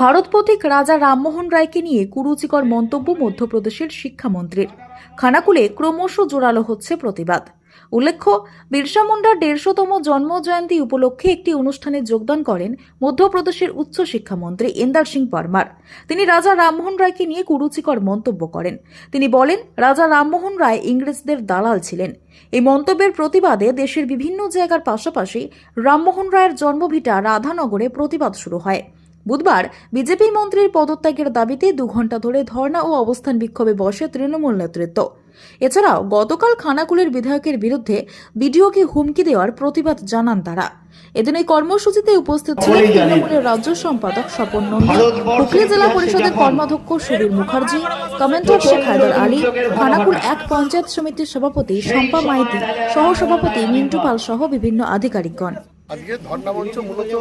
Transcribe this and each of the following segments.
ভারত পথিক রাজা রামমোহন রায়কে নিয়ে কুরুচিকর মন্তব্য মধ্যপ্রদেশের শিক্ষামন্ত্রীর। খানাকুলে ক্রমশ জোরালো হচ্ছে প্রতিবাদ। উল্লেখ্য, বিরসা মুন্ডার দেড়শোতম জন্ম জয়ন্তী উপলক্ষে একটি অনুষ্ঠানে যোগদান করেন মধ্যপ্রদেশের উচ্চ শিক্ষামন্ত্রী ইন্দার সিং পরমার। তিনি রাজা রামমোহন রায়কে নিয়ে কুরুচিকর মন্তব্য করেন। তিনি বলেন, রাজা রামমোহন রায় ইংরেজদের দালাল ছিলেন। এই মন্তব্যের প্রতিবাদে দেশের বিভিন্ন জায়গার পাশাপাশি রামমোহন রায়ের জন্মভিটা রাধানগরে প্রতিবাদ শুরু হয়। বুধবার বিজেপি মন্ত্রীর পদত্যাগের দাবিতে দু ঘণ্টা ধরে ধর্ণা ও অবস্থান বিক্ষোভে বসে তৃণমূল নেতৃত্ব। এছাড়াও গতকাল খানাকুলের বিধায়কের বিরুদ্ধে বিডিওকে হুমকি দেওয়ার প্রতিবাদ জানান তারা। এদিন এই কর্মসূচিতে উপস্থিত ছিলেন তৃণমূলের রাজ্য সম্পাদক স্বপন নন্দী হুগলি জেলা পরিষদের কর্মাধ্যক্ষ সুবীর মুখার্জি কমেন্টর শেখ হায়দার আলী খানাকুল এক পঞ্চায়েত সমিতির সভাপতি শম্পা মাইতি সহ সভাপতি মিন্টু পাল সহ বিভিন্ন আধিকারিকগণ। আজকে ধর্ণামঞ্চ মূলত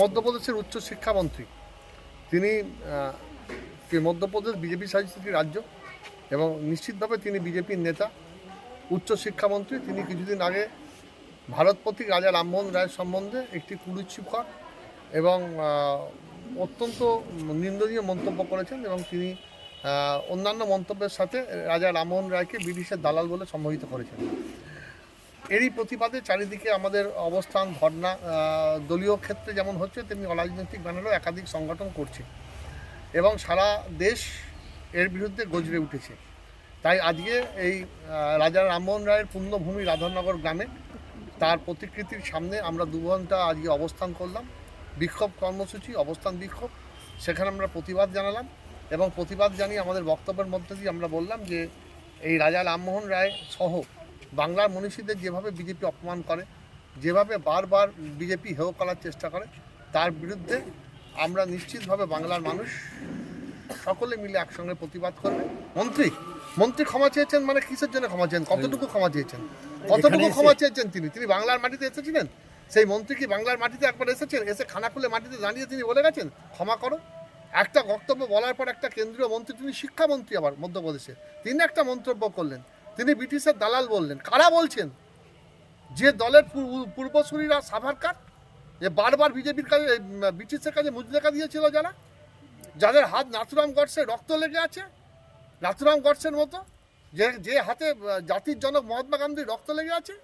মধ্যপ্রদেশের উচ্চ শিক্ষামন্ত্রী। তিনি মধ্যপ্রদেশ বিজেপি শাসিত রাজ্য এবং নিশ্চিতভাবে তিনি বিজেপির নেতা, উচ্চ শিক্ষামন্ত্রী। তিনি কিছুদিন আগে ভারত পথিক রাজা রামমোহন রায়ের সম্বন্ধে একটি কুরুচিকর এবং অত্যন্ত নিন্দনীয় মন্তব্য করেছেন এবং তিনি অন্যান্য মন্তব্যের সাথে রাজা রামমোহন রায়কে ব্রিটিশের দালাল বলে সম্মোহিত করেছেন। এরই প্রতিবাদে চারিদিকে আমাদের অবস্থান ধর্ণা দলীয় ক্ষেত্রে যেমন হচ্ছে, তেমনি অরাজনৈতিক ব্যানারও একাধিক সংগঠন করছে। এবং সারা দেশ এর বিরুদ্ধে গজরে উঠেছে। তাই আজকে এই রাজা রামমোহন রায়ের পুণ্যভূমি রাধানগর গ্রামে তার প্রতিকৃতির সামনে আমরা দু ঘণ্টা আজকে অবস্থান করলাম। বিক্ষোভ কর্মসূচি, অবস্থান বিক্ষোভ, সেখানে আমরা প্রতিবাদ জানালাম এবং প্রতিবাদ জানিয়ে আমাদের বক্তব্যের মধ্যে দিয়ে আমরা বললাম যে, এই রাজা রামমোহন রায় সহ বাংলার মনীষীদের যেভাবে বিজেপি অপমান করে যেভাবে বারবার বিজেপি হেয় করার চেষ্টা করে তার বিরুদ্ধে আমরা নিশ্চিতভাবে বাংলার মানুষ সকলে মিলে একসঙ্গে প্রতিবাদ করবে। মন্ত্রী মন্ত্রী ক্ষমা চেয়েছেন মানে কিসের জন্য ক্ষমা চেয়েছেন? কতটুকু ক্ষমা চেয়েছেন? কতটুকু ক্ষমা চেয়েছেন তিনি? তিনি বাংলার মাটিতে এসেছিলেন? সেই মন্ত্রী কি বাংলার মাটিতে একবার এসেছেন? এসে খানা খুলে মাটিতে দাঁড়িয়ে তিনি বলে গেছেন? ক্ষমা করো। একটা বক্তব্য বলার পর একটা কেন্দ্রীয় মন্ত্রী তিনি শিক্ষামন্ত্রী আবার মধ্যপ্রদেশে। তিনি একটা মন্তব্য করলেন। তিনি ব্রিটিশের দালাল বললেন কারা বলছেন যে দলের পূর্ব- পূর্বসূরীরা সাভারকার যে বারবার বিজেপির কাছে ব্রিটিশের কাছে মুজলেখা দিয়েছিল যারা যাদের হাত নাথুরাম গডসে রক্ত লেগে আছে নাথুরাম গডসের মতো যে যে হাতে জাতির জনক মহাত্মা গান্ধীর রক্ত লেগে আছে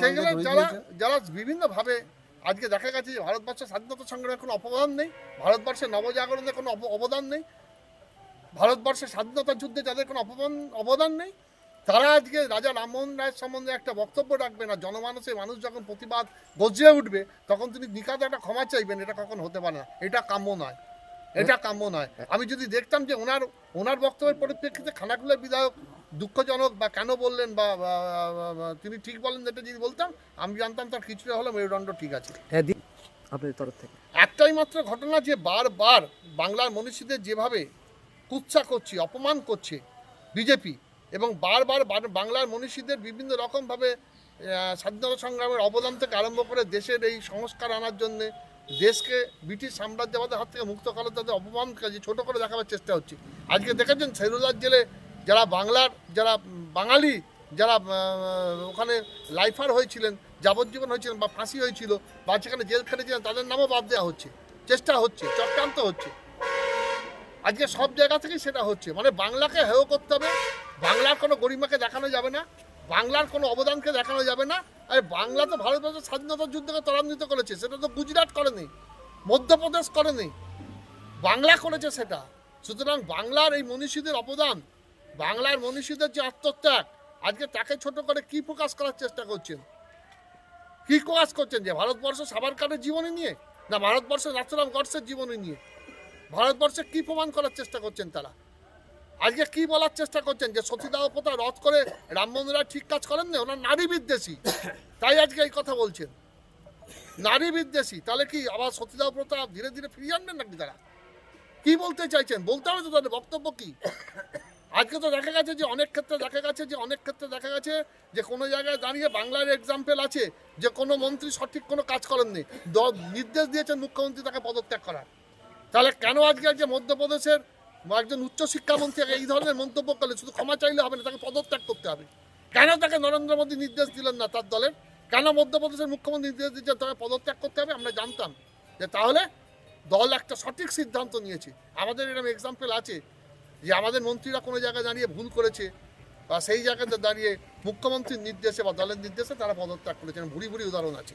সেগুলো যারা। যারা বিভিন্নভাবে আজকে দেখা গেছে যে ভারতবর্ষের স্বাধীনতা সংগ্রামে কোনো অবদান নেই ভারতবর্ষের নবজাগরণে কোনো অবদান নেই ভারতবর্ষের স্বাধীনতা যুদ্ধে যাদের কোনো অপমান অবদান নেই তারা আজকে রাজা রামমোহন রায়ের সম্বন্ধে একটা বক্তব্য রাখবে না। জনমানসে মানুষ যখন প্রতিবাদ গজিয়ে উঠবে তখন তিনি নিকাতে একটা ক্ষমা চাইবেন এটা কখন হতে পারে না। এটা কাম্য নয়। এটা কাম্য নয়। আমি যদি দেখতাম যে ওনার ওনার বক্তব্যের পরিপ্রেক্ষিতে খানাকুলের বিধায়ক দুঃখজনক বা কেন বললেন বা তিনি ঠিক বলেন এটা যদি বলতাম আমি জানতাম তার কিছুটা হলো মেরুদণ্ড ঠিক আছে। হ্যাঁ আপনাদের তরফ থেকে। একটাই মাত্র ঘটনা যে বারবার বাংলার মনীষীদের যেভাবে কুৎসা করছে, অপমান করছে বিজেপি এবং বারবার বাংলার মনীষীদের বিভিন্ন রকমভাবে স্বাধীনতা সংগ্রামের অবদান থেকে আরম্ভ করে দেশের এই সংস্কার আনার জন্যে দেশকে ব্রিটিশ সাম্রাজ্যবাদের হাত থেকে মুক্ত করার তাদের অপমান কাজে ছোটো করে দেখাবার চেষ্টা হচ্ছে। আজকে দেখেছেন সেরুলার জেলে যারা বাংলার, যারা বাঙালি, যারা ওখানে লাইফার হয়েছিলেন, যাবজ্জীবন হয়েছিলেন বা ফাঁসি হয়েছিল বা সেখানে জেল খেটেছিলেন, তাদের নামও বাদ দেওয়া হচ্ছে। চেষ্টা হচ্ছে, চক্রান্ত হচ্ছে। আজকে সব জায়গা থেকেই সেটা হচ্ছে। মানে বাংলাকে হেয় করতে হবে। বাংলার কোনো গরিমাকে দেখানো যাবে না। বাংলার কোনো অবদানকে দেখানো যাবে না। আর বাংলা তো ভারতবর্ষের স্বাধীনতা যুদ্ধকে ত্বরান্বিত করেছে। সেটা তো গুজরাট করেনি, মধ্যপ্রদেশ করেনি। বাংলা করেছে সেটা। সুতরাং বাংলার এই মনীষীদের অবদান, বাংলার মনীষীদের যে আত্মত্যাগ, আজকে তাকে ছোট করে কি প্রকাশ করার চেষ্টা করছেন? কি প্রকাশ করছেন যে ভারতবর্ষ সাবারকারের জীবনী নিয়ে? না ভারতবর্ষ নাথুরাম গডসের জীবনী নিয়ে? ভারতবর্ষে কি প্রমাণ করার চেষ্টা করছেন তারা? আজকে কি বলার চেষ্টা করছেন যে সতীদাহ প্রথা রদ করে রামমোহন রায় ঠিক কাজ করেন না ওনার নারী বিদ্বেষী। তাই আজকে এই কথা বলছেন। নারী বিদ্বেষী। তাহলে কি আবার সতীদাহ প্রথা ধীরে ধীরে ফিরিয়ে আনবেন নাকি তারা? কি বলতে চাইছেন? বলতে হবে তো তাদের বক্তব্য কি? আজকে তো দেখা গেছে যে অনেক ক্ষেত্রে দেখা গেছে যে অনেক ক্ষেত্রে দেখা গেছে যে কোনো জায়গায় দাঁড়িয়ে বাংলার এক্সাম্পল আছে যে কোনো মন্ত্রী সঠিক কোনো কাজ করেননি। নির্দেশ দিয়েছেন মুখ্যমন্ত্রী তাকে পদত্যাগ করার। তাহলে কেন আজকে যে মধ্যপ্রদেশের একজন উচ্চ শিক্ষামন্ত্রী এই ধরনের মন্তব্য করলে? শুধু ক্ষমা চাইলে হবে না, তাকে পদত্যাগ করতে হবে। কেন তাকে নরেন্দ্র মোদী নির্দেশ দিলেন না তার দলের? কেন মধ্যপ্রদেশের মুখ্যমন্ত্রী নির্দেশ দিচ্ছেন তাকে পদত্যাগ করতে হবে? আমরা জানতাম যে তাহলে দল একটা সঠিক সিদ্ধান্ত নিয়েছে। আমাদের এরকম এক্সাম্পল আছে যে আমাদের মন্ত্রীরা কোনো জায়গায় দাঁড়িয়ে ভুল করেছে বা সেই জায়গাতে দাঁড়িয়ে মুখ্যমন্ত্রীর নির্দেশে বা দলের নির্দেশে তারা পদত্যাগ করেছেন ভুড়ি ভুড়ি উদাহরণ আছে।